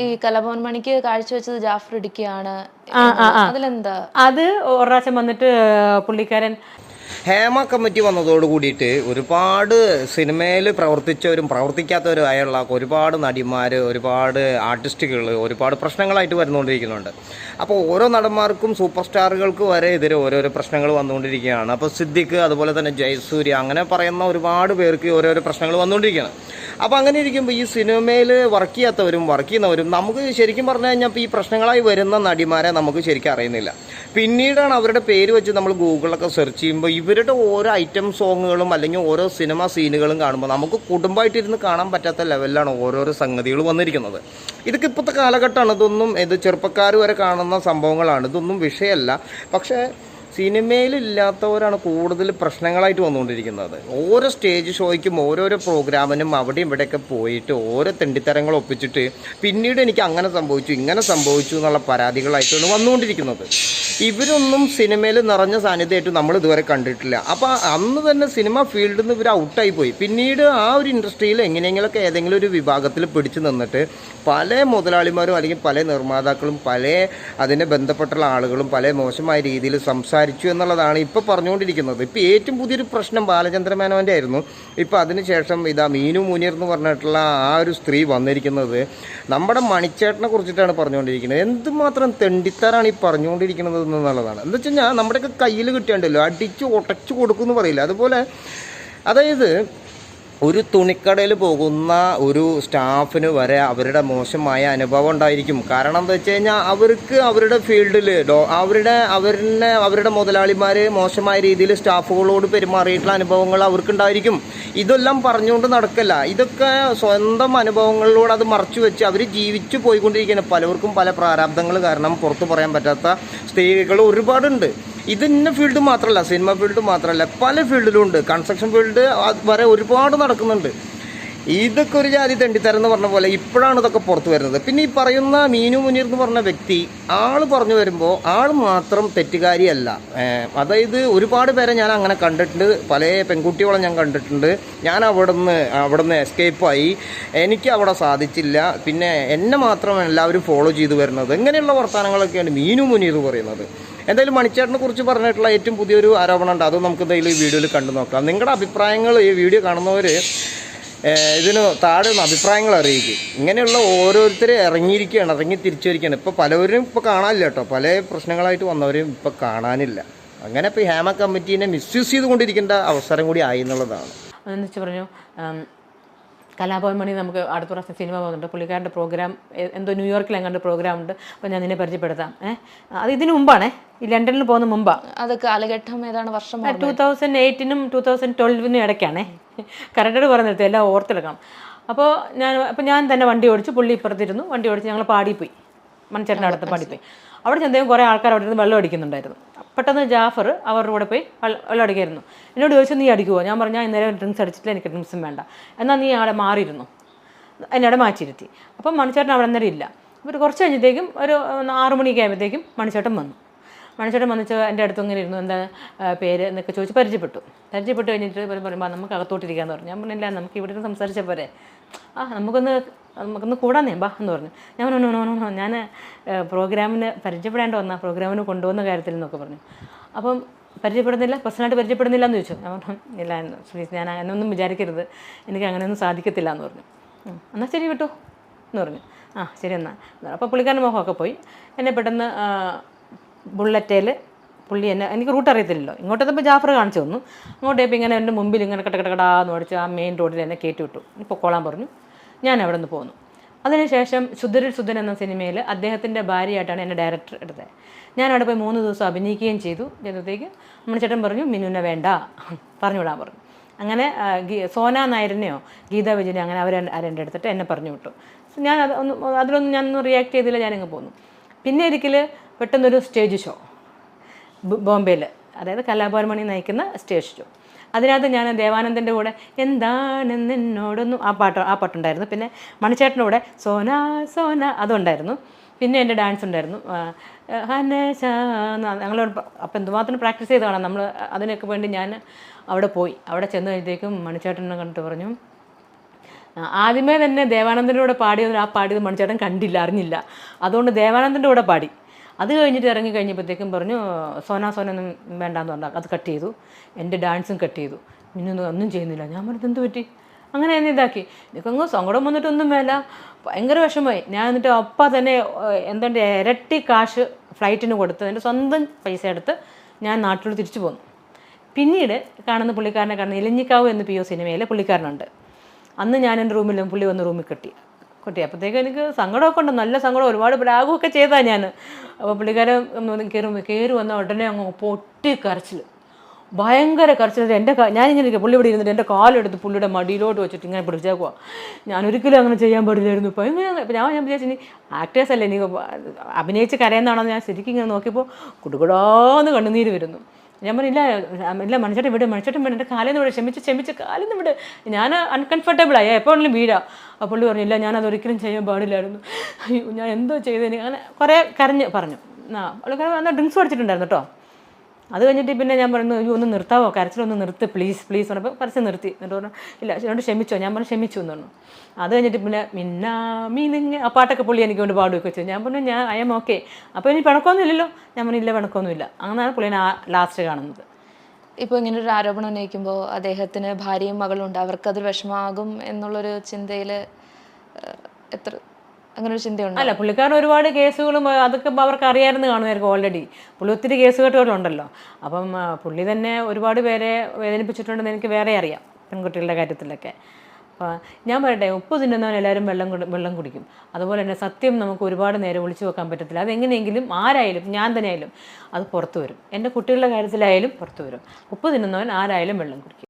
ഈ കലാഭവൻ മണിക്ക് കാഴ്ചവെച്ചത് ജാഫർ ഇടുക്കിയാണ്. അതിലെന്താ? അത് ഒരു പ്രാവശ്യം വന്നിട്ട് പുള്ളിക്കാരൻ ഹേമ കമ്മിറ്റി വന്നതോട് കൂടിയിട്ട് ഒരുപാട് സിനിമയിൽ പ്രവർത്തിച്ചവരും പ്രവർത്തിക്കാത്തവരും ആയുള്ള ഒരുപാട് നടിമാർ ഒരുപാട് ആർട്ടിസ്റ്റുകൾ ഒരുപാട് പ്രശ്നങ്ങളായിട്ട് വരുന്നുകൊണ്ടിരിക്കുന്നുണ്ട് അപ്പോൾ ഓരോ നടന്മാർക്കും സൂപ്പർ സ്റ്റാറുകൾക്ക് വരെ എതിരെ ഓരോരോ പ്രശ്നങ്ങൾ വന്നുകൊണ്ടിരിക്കുകയാണ് അപ്പോൾ സിദ്ദിഖ് അതുപോലെ തന്നെ ജയസൂര്യ അങ്ങനെ പറയുന്ന ഒരുപാട് പേർക്ക് ഓരോരോ പ്രശ്നങ്ങൾ വന്നുകൊണ്ടിരിക്കുകയാണ് അപ്പോൾ അങ്ങനെ ഇരിക്കുമ്പോൾ ഈ സിനിമയിൽ വർക്ക് ചെയ്യാത്തവരും വർക്ക് ചെയ്യുന്നവരും നമുക്ക് ശരിക്കും പറഞ്ഞു കഴിഞ്ഞാൽ ഈ പ്രശ്നങ്ങളായി വരുന്ന നടിമാരെ നമുക്ക് ശരിക്കും അറിയുന്നില്ല. പിന്നീടാണ് അവരുടെ പേര് വെച്ച് നമ്മൾ ഗൂഗിളിലൊക്കെ സെർച്ച് ചെയ്യുമ്പോൾ ഇവരുടെ ഓരോ ഐറ്റം സോങ്ങുകളും അല്ലെങ്കിൽ ഓരോ സിനിമ സീനുകളും കാണുമ്പോൾ നമുക്ക് കുടുംബമായിട്ടിരുന്ന് കാണാൻ പറ്റാത്ത ലെവലിലാണ് ഓരോരോ സംഗതികൾ വന്നിരിക്കുന്നത്. ഇതൊക്കെ ഇപ്പോഴത്തെ കാലഘട്ടമാണ്. ഇതൊന്നും ഇത് ചെറുപ്പക്കാർ വരെ കാണുന്ന സംഭവങ്ങളാണ്. ഇതൊന്നും വിഷയമല്ല. പക്ഷേ സിനിമയിലില്ലാത്തവരാണ് കൂടുതൽ പ്രശ്നങ്ങളായിട്ട് വന്നുകൊണ്ടിരിക്കുന്നത്. ഓരോ സ്റ്റേജ് ഷോയ്ക്കും ഓരോരോ പ്രോഗ്രാമിനും അവിടെയും ഇവിടെയൊക്കെ പോയിട്ട് ഓരോ തെണ്ടിത്തരങ്ങൾ ഒപ്പിച്ചിട്ട് പിന്നീട് എനിക്ക് അങ്ങനെ സംഭവിച്ചു ഇങ്ങനെ സംഭവിച്ചു എന്നുള്ള പരാതികളായിട്ടാണ് വന്നുകൊണ്ടിരിക്കുന്നത്. ഇവരൊന്നും സിനിമയിൽ നിറഞ്ഞ സാന്നിധ്യമായിട്ട് നമ്മൾ ഇതുവരെ കണ്ടിട്ടില്ല. അപ്പോൾ അന്ന് തന്നെ സിനിമ ഫീൽഡിൽ നിന്ന് ഇവർ ഔട്ടായി പോയി. പിന്നീട് ആ ഒരു ഇൻഡസ്ട്രിയിൽ എങ്ങനെയെങ്കിലുമൊക്കെ ഏതെങ്കിലും ഒരു വിഭാഗത്തിൽ പിടിച്ചു നിന്നിട്ട് പല മുതലാളിമാരും അല്ലെങ്കിൽ പല നിർമ്മാതാക്കളും പല അതിനെ ബന്ധപ്പെട്ടുള്ള ആളുകളും പല മോശമായ രീതിയിൽ സംസാരിച്ചു എന്നുള്ളതാണ് ഇപ്പോൾ പറഞ്ഞുകൊണ്ടിരിക്കുന്നത്. ഇപ്പോൾ ഏറ്റവും പുതിയൊരു പ്രശ്നം ബാലചന്ദ്ര മേനോന്റെ ആയിരുന്നു. ഇപ്പോൾ അതിനുശേഷം ഇതാ മീനു മുനീർ എന്ന് പറഞ്ഞിട്ടുള്ള ആ ഒരു സ്ത്രീ വന്നിരിക്കുന്നത് നമ്മുടെ മണിച്ചേട്ടനെ കുറിച്ചിട്ടാണ് പറഞ്ഞുകൊണ്ടിരിക്കുന്നത്. എന്തുമാത്രം തെണ്ടിത്തരാണ് ഈ പറഞ്ഞുകൊണ്ടിരിക്കുന്നത് എന്നുള്ളതാണ്. എന്താ വെച്ച് നമ്മുടെയൊക്കെ കയ്യിൽ കിട്ടിയാണ്ടല്ലോ അടിച്ച് ഉടച്ചു കൊടുക്കുമെന്ന് പറയില്ല. അതുപോലെ അതായത് ഒരു തുണിക്കടയിൽ പോകുന്ന ഒരു സ്റ്റാഫിന് വരെ അവരുടെ മോശമായ അനുഭവം ഉണ്ടായിരിക്കും. കാരണം എന്താ വെച്ച് കഴിഞ്ഞാൽ അവർക്ക് അവരുടെ ഫീൽഡിൽ അവരുടെ അവരുടെ അവരുടെ മുതലാളിമാർ മോശമായ രീതിയിൽ സ്റ്റാഫുകളോട് പെരുമാറിയിട്ടുള്ള അനുഭവങ്ങൾ അവർക്കുണ്ടായിരിക്കും. ഇതെല്ലാം പറഞ്ഞുകൊണ്ട് നടക്കല്ല. ഇതൊക്കെ സ്വന്തം അനുഭവങ്ങളിലൂടെ അത് മറച്ചു വെച്ച് അവർ ജീവിച്ചു പോയിക്കൊണ്ടിരിക്കുകയാണ്. പലർക്കും പല പ്രാരാബ്ദങ്ങൾ കാരണം പുറത്തു പറയാൻ പറ്റാത്ത സ്ത്രീകൾ ഒരുപാടുണ്ട്. ഇത് ഇന്ന ഫീൽഡ് മാത്രമല്ല സിനിമ ഫീൽഡ് മാത്രമല്ല പല ഫീൽഡിലും ഉണ്ട്. കൺസ്ട്രക്ഷൻ ഫീൽഡ് വരെ ഒരുപാട് നടക്കുന്നുണ്ട്. ഇതൊക്കെ ഒരു ജാതി തെണ്ടിത്തരം എന്ന് പറഞ്ഞ പോലെ ഇപ്പോഴാണ് ഇതൊക്കെ പുറത്തു വരുന്നത്. പിന്നെ ഈ പറയുന്ന മീനു മുനീർ എന്ന് പറഞ്ഞ വ്യക്തി ആൾ പറഞ്ഞു വരുമ്പോൾ ആൾ മാത്രം തെറ്റുകാരിയല്ല. അതായത് ഒരുപാട് പേരെ ഞാൻ അങ്ങനെ കണ്ടിട്ടുണ്ട്. പല പെൺകുട്ടികളെ ഞാൻ കണ്ടിട്ടുണ്ട്. ഞാൻ അവിടെ നിന്ന് അവിടെ നിന്ന് എസ്കേപ്പായി എനിക്ക് അവിടെ സാധിച്ചില്ല. പിന്നെ എന്നെ മാത്രം എല്ലാവരും ഫോളോ ചെയ്തു വരുന്നത്. ഇങ്ങനെയുള്ള വർത്തമാനങ്ങളൊക്കെയാണ് മീനു മുനീർ പറയുന്നത്. എന്തായാലും മണിച്ചേട്ടനെ കുറിച്ച് പറഞ്ഞിട്ടുള്ള ഏറ്റവും പുതിയൊരു ആരോപണം ഉണ്ട്. അത് നമുക്ക് എന്തായാലും ഈ വീഡിയോയിൽ കണ്ടു നോക്കാം. നിങ്ങളുടെ അഭിപ്രായങ്ങൾ ഈ വീഡിയോ കാണുന്നവർ ഇതിന് താഴെ ഒന്ന് അഭിപ്രായങ്ങൾ അറിയിക്കും. ഇങ്ങനെയുള്ള ഓരോരുത്തർ ഇറങ്ങിയിരിക്കുകയാണ് ഇറങ്ങി തിരിച്ചിരിക്കുകയാണ് ഇപ്പോൾ പലവരും ഇപ്പോൾ കാണാനില്ല കേട്ടോ. പല പ്രശ്നങ്ങളായിട്ട് വന്നവരും ഇപ്പോൾ കാണാനില്ല. അങ്ങനെ ഇപ്പോൾ ഹേമ കമ്മിറ്റീനെ മിസ്യൂസ് ചെയ്തുകൊണ്ടിരിക്കേണ്ട അവസരം കൂടി ആയി എന്നുള്ളതാണ്. അതെന്ന് വെച്ച് പറഞ്ഞു കലാഭവൻ മണി നമുക്ക് അടുത്ത പ്രാവശ്യം സിനിമ പോകുന്നുണ്ട്. പുള്ളിക്കാരന്റെ പ്രോഗ്രാം എന്തോ ന്യൂയോർക്കിൽ എങ്ങാണ്ട് പ്രോഗ്രാം ഉണ്ട്. അപ്പോൾ ഞാൻ നിന്നെ പരിചയപ്പെടുത്താം. ഏഹ് അത് ഇതിനു മുമ്പാണേ? ഈ ലണ്ടനിൽ പോകുന്ന മുമ്പാണ് അത് കാലഘട്ടം ഏതാണ്? വർഷം ടൂ തൗസൻഡ് എയ്റ്റിനും ടൂ തൗസൻഡ് ട്വൽവിനും ഇടയ്ക്കാണേ. കറക്റ്റായിട്ട് പറഞ്ഞിട്ട് എല്ലാം ഓർത്തെടുക്കണം. അപ്പോൾ ഞാൻ അപ്പോൾ ഞാൻ തന്നെ വണ്ടി ഓടിച്ച് പുള്ളി ഇപ്പുറത്തിരുന്നു. വണ്ടി ഓടിച്ച് ഞങ്ങൾ പാടിപ്പോയി. മൺചേട്ടന്റെ അടുത്ത് പാടിപ്പോയി. അവിടെ ചെന്നേക്കും കുറേ ആൾക്കാർ അവിടെ ഇരുന്ന് വെള്ളം അടിക്കുന്നുണ്ടായിരുന്നു. പെട്ടെന്ന് ജാഫർ അവരുടെ കൂടെ പോയി വെള്ളം അടിക്കായിരുന്നു എന്നോട് ചോദിച്ചു നീ അടിക്കുമോ ഞാൻ പറഞ്ഞു ഇന്നലെ ഡ്രിങ്ക്സ് അടിച്ചിട്ടില്ല എനിക്ക് ഡ്രിങ്ക്സും വേണ്ട. എന്നാൽ നീ അവിടെ മാറിയിരുന്നു. എന്നോട് മാറ്റിയിരുത്തി. അപ്പം മണിച്ചേട്ടൻ അവിടെ അന്നേരം ഇല്ല. ഒരു കുറച്ച് കഴിഞ്ഞത്തേക്കും ഒരു ആറു മണിയൊക്കെ ആയപ്പോഴത്തേക്കും മണിച്ചേട്ടൻ വന്നു. മണിച്ചേട്ടൻ വന്നിച്ച് എന്റെ അടുത്ത് ഇങ്ങനെ ഇരുന്നു എന്താ പേര് എന്നൊക്കെ ചോദിച്ച് പരിചയപ്പെട്ടു. പരിചയപ്പെട്ട് കഴിഞ്ഞിട്ട് പറയുമ്പോൾ നമുക്ക് അകത്തോട്ടിരിക്കാന്ന് പറഞ്ഞു. ഞാൻ പറഞ്ഞില്ല നമുക്ക് ഇവിടെ ഇരുന്ന് സംസാരിച്ച പോരെ. ആ നമുക്കൊന്ന് നമുക്കൊന്ന് കൂടാന്നേ ബാ എന്ന് പറഞ്ഞു. ഞാൻ പറഞ്ഞു നോ നോ ഞാൻ പ്രോഗ്രാമിന് പരിചയപ്പെടേണ്ട വന്ന പ്രോഗ്രാമിന് കൊണ്ടുപോകുന്ന കാര്യത്തിൽ എന്നൊക്കെ പറഞ്ഞു. അപ്പം പരിചയപ്പെടുന്നില്ല പേഴ്സണലായിട്ട് പരിചയപ്പെടുന്നില്ല എന്ന് ചോദിച്ചു. ഞാൻ പറഞ്ഞു ഇല്ല പ്ലീസ് ഞാൻ അങ്ങനെയൊന്നും വിചാരിക്കരുത്. എനിക്ക് അങ്ങനെയൊന്നും സാധിക്കത്തില്ല എന്ന് പറഞ്ഞു. "ഉം, എന്നാൽ ശരി വിട്ടു എന്ന് പറഞ്ഞു. ആ ശരി എന്നാൽ അപ്പോൾ പുള്ളിക്കാരന്റെ മുഖമൊക്കെ പോയി. എന്നെ പെട്ടെന്ന് ബുള്ളറ്റേൽ പുള്ളി എന്നെ എനിക്ക് റൂട്ട് അറിയത്തില്ലല്ലോ. ഇങ്ങോട്ട് എത്തുമ്പോൾ ജാഫർ കാണിച്ചു തന്നു. അങ്ങോട്ടേപ്പോൾ ഇങ്ങനെ എന്റെ മുമ്പിൽ ഇങ്ങനെ കട്ട കടകടാന്ന് ഓടിച്ച് ആ മെയിൻ റോഡിൽ എന്നെ കയറ്റി വിട്ടു. പൊക്കോളാൻ പറഞ്ഞു ഞാൻ അവിടെ നിന്ന് പോന്നു. അതിനുശേഷം ശുദ്ധരിൽ ശുദ്ധൻ എന്ന സിനിമയിൽ അദ്ദേഹത്തിന്റെ ഭാര്യയായിട്ടാണ് എന്നെ ഡയറക്ടർ എടുത്തത്. ഞാൻ അവിടെ പോയി മൂന്ന് ദിവസം അഭിനയിക്കുകയും ചെയ്തു. ചെയ്തപ്പോഴത്തേക്ക് നമ്മുടെ ചേട്ടൻ പറഞ്ഞു മിനുവിനെ വേണ്ട. പറഞ്ഞു. വിടാൻ പറഞ്ഞു അങ്ങനെ സോന നായരനെയോ ഗീതാ വിജയനെ അങ്ങനെ അവർ ആരെന്റെ എടുത്തിട്ട് എന്നെ പറഞ്ഞു വിട്ടു. ഞാൻ അത് ഒന്ന് അതിലൊന്നും ഞാനൊന്നും റിയാക്ട് ചെയ്തില്ല ഞാനങ്ങ് പോന്നു. പിന്നെ ഒരിക്കൽ പെട്ടെന്നൊരു സ്റ്റേജ് ഷോ. ബോംബെയിൽ അതായത് കലാഭവൻ മണി നയിക്കുന്ന സ്റ്റേജ് ഷോ. അതിനകത്ത് ഞാൻ ദേവാനന്ദന്റെ കൂടെ എന്താണെന്ന് എന്നോടൊന്നും ആ പാട്ട് ആ പാട്ടുണ്ടായിരുന്നു. പിന്നെ മണിച്ചേട്ടന്റെ കൂടെ സോന സോന അതുണ്ടായിരുന്നു. പിന്നെ എന്റെ ഡാൻസ് ഉണ്ടായിരുന്നു. ഹനേശ ഞങ്ങൾ അപ്പം എന്തുമാത്രം പ്രാക്ടീസ് ചെയ്തതാണ് നമ്മൾ അതിനൊക്കെ വേണ്ടി ഞാൻ അവിടെ പോയി. അവിടെ ചെന്ന് കഴിഞ്ഞത്തേക്കും മണിച്ചേട്ടനെ കണ്ടിട്ട് പറഞ്ഞു. ആദ്യമേ തന്നെ ദേവാനന്ദന്റെ കൂടെ പാടിയത് ആ പാടിയത് മണിച്ചേട്ടൻ കണ്ടില്ല അറിഞ്ഞില്ല. അതുകൊണ്ട് ദേവാനന്ദന്റെ കൂടെ പാടി. അത് കഴിഞ്ഞിട്ട് ഇറങ്ങി കഴിഞ്ഞപ്പോഴത്തേക്കും പറഞ്ഞു സോന സോന ഒന്നും വേണ്ടാന്ന് പറഞ്ഞു അത് കട്ട് ചെയ്തു. എന്റെ ഡാൻസും കട്ട് ചെയ്തു. ഇന്നൊന്നും ഒന്നും ചെയ്യുന്നില്ല. ഞാൻ പറഞ്ഞത് എന്ത് പറ്റി? അങ്ങനെ എന്നെ ഇതാക്കി. എനിക്കങ്ങ് സങ്കടം വന്നിട്ടൊന്നും വേല ഭയങ്കര വിഷമമായി. ഞാൻ എന്നിട്ട് അപ്പം തന്നെ എന്തുകൊണ്ട് ഇരട്ടി കാശ് ഫ്ലൈറ്റിന് കൊടുത്ത് എന്റെ സ്വന്തം പൈസ എടുത്ത് ഞാൻ നാട്ടിലോട്ട് തിരിച്ചു പോന്നു. പിന്നീട് കാണുന്ന പുള്ളിക്കാരനെ കാണുന്ന ഇലഞ്ഞിക്കാവ് എന്ന് പി ഒ സിനിമയിലെ പുള്ളിക്കാരനുണ്ട്. അന്ന് ഞാൻ എന്റെ റൂമിലും പുള്ളി വന്ന് റൂമിൽ കെട്ടി. കൊട്ടി. അപ്പോഴത്തേക്ക് എനിക്ക് സങ്കടമൊക്കെ ഉണ്ട്. നല്ല സങ്കടം. ഒരുപാട് പ്രാഗമൊക്കെ ചെയ്താൽ ഞാൻ അപ്പോൾ പുള്ളിക്കാരൻ കയറി. കയറി വന്ന ഉടനെ അങ്ങ് പൊട്ടി കരച്ചിൽ ഭയങ്കര കരച്ചിൽ എന്റെ ഞാനിങ്ങനെ ഇരിക്കുക പുള്ളി ഇവിടെ ഇരുന്നിട്ട് എന്റെ കാലെടുത്ത് പുള്ളിയുടെ മടിയിലോട്ട് വെച്ചിട്ട് ഇങ്ങനെ പിടിച്ചേക്കുക ഞാൻ ഒരിക്കലും അങ്ങനെ ചെയ്യാൻ പാടില്ലായിരുന്നു. ഇപ്പം ഇങ്ങനെ ഇപ്പം ഞാൻ ഞാൻ വിചാരിച്ചു ഇനി ആക്ടേഴ്സ് അല്ലേ? നീ അഭിനയിച്ച് കരയുന്നതാണോ ഞാൻ ശരിക്കും ഇങ്ങനെ നോക്കിയപ്പോൾ കുടുകുടാന്ന് കണ്ണുനീര് വരുന്നു. ഞാൻ പറഞ്ഞില്ല ഇല്ല മണിച്ചേട്ടൻ വിട് മണിച്ചേട്ടൻ വിട് എന്റെ കാലിൽ നിന്ന് വിട് ക്ഷമിച്ച് ക്ഷമിച്ച് കാലിൽ നിന്ന് വിട്. ഞാൻ അൺകംഫർട്ടബിളായി എപ്പോൾ വേണമെങ്കിലും വീഴാം. അപ്പോൾ പുള്ളി പറഞ്ഞില്ല ഞാൻ അതൊരിക്കലും ചെയ്യാൻ പാടില്ലായിരുന്നു. അയ്യോ ഞാൻ എന്തോ ചെയ്തതിന് അങ്ങനെ കുറേ കരഞ്ഞ് പറഞ്ഞു. ആ അവൾ ഡ്രിങ്ക്സ് പഠിച്ചിട്ടുണ്ടായിരുന്നു കേട്ടോ. അത് കഴിഞ്ഞിട്ട് പിന്നെ ഞാൻ പറഞ്ഞു അയ്യോ ഒന്ന് നിർത്താവോ? കരച്ചിലൊന്ന് നിർത്ത് പ്ലീസ് പ്ലീസ് പറഞ്ഞപ്പോൾ പരസ്യം നിർത്തി. എന്നിട്ട് പറഞ്ഞു ഇല്ല എന്നോട് ക്ഷമിച്ചോ. ഞാൻ പറഞ്ഞു ക്ഷമിച്ചു എന്ന് പറഞ്ഞു. അത് കഴിഞ്ഞിട്ട് പിന്നെ മിന്നാ മീനിങ് ആ പാട്ടൊക്കെ പുള്ളി എനിക്ക് കൊണ്ട് പാടുകയൊക്കെ വെച്ചു ഞാൻ പറഞ്ഞു ഞാൻ എം ഓക്കെ അപ്പോൾ ഇനി പിണക്കമൊന്നും ഇല്ലല്ലോ. ഞാൻ പറഞ്ഞു ഇല്ല പിണക്കമൊന്നുമില്ല അങ്ങനെയാണ് പുള്ളിനെ ലാസ്റ്റ് കാണുന്നത്. ഇപ്പോൾ ഇങ്ങനെ ഒരു ആരോപണം ഉന്നയിക്കുമ്പോൾ അദ്ദേഹത്തിന് ഭാര്യയും മകളും ഉണ്ട്. അവർക്കത് വിഷമാകും എന്നുള്ളൊരു ചിന്തയിൽ എത്ര അങ്ങനെ ഒരു ചിന്തയുണ്ട്? അല്ല പുള്ളിക്കാരൻ ഒരുപാട് കേസുകളും അതൊക്കെ അവർക്ക് അറിയാമായിരുന്നു കാണുമായിരിക്കും ഓൾറെഡി പുള്ളി ഒത്തിരി കേസ് കേട്ടുകളുണ്ടല്ലോ അപ്പം പുള്ളി തന്നെ ഒരുപാട് പേരെ വേദനിപ്പിച്ചിട്ടുണ്ടെന്ന് എനിക്ക് വേറെ അറിയാം പെൺകുട്ടികളുടെ കാര്യത്തിലൊക്കെ. ഞാൻ പറയട്ടെ ഉപ്പ് തിന്നുന്നവൻ എല്ലാവരും വെള്ളം വെള്ളം കുടിക്കും. അതുപോലെ തന്നെ സത്യം നമുക്ക് ഒരുപാട് നേരം ഒളിച്ചു വെക്കാൻ പറ്റത്തില്ല. അതെങ്ങനെയെങ്കിലും ആരായാലും ഞാൻ തന്നെ ആയാലും അത് പുറത്തു വരും. എന്റെ കുട്ടികളുടെ കാര്യത്തിലായാലും പുറത്തു വരും. ഉപ്പ് തിന്നുന്നവൻ ആരായാലും വെള്ളം കുടിക്കും.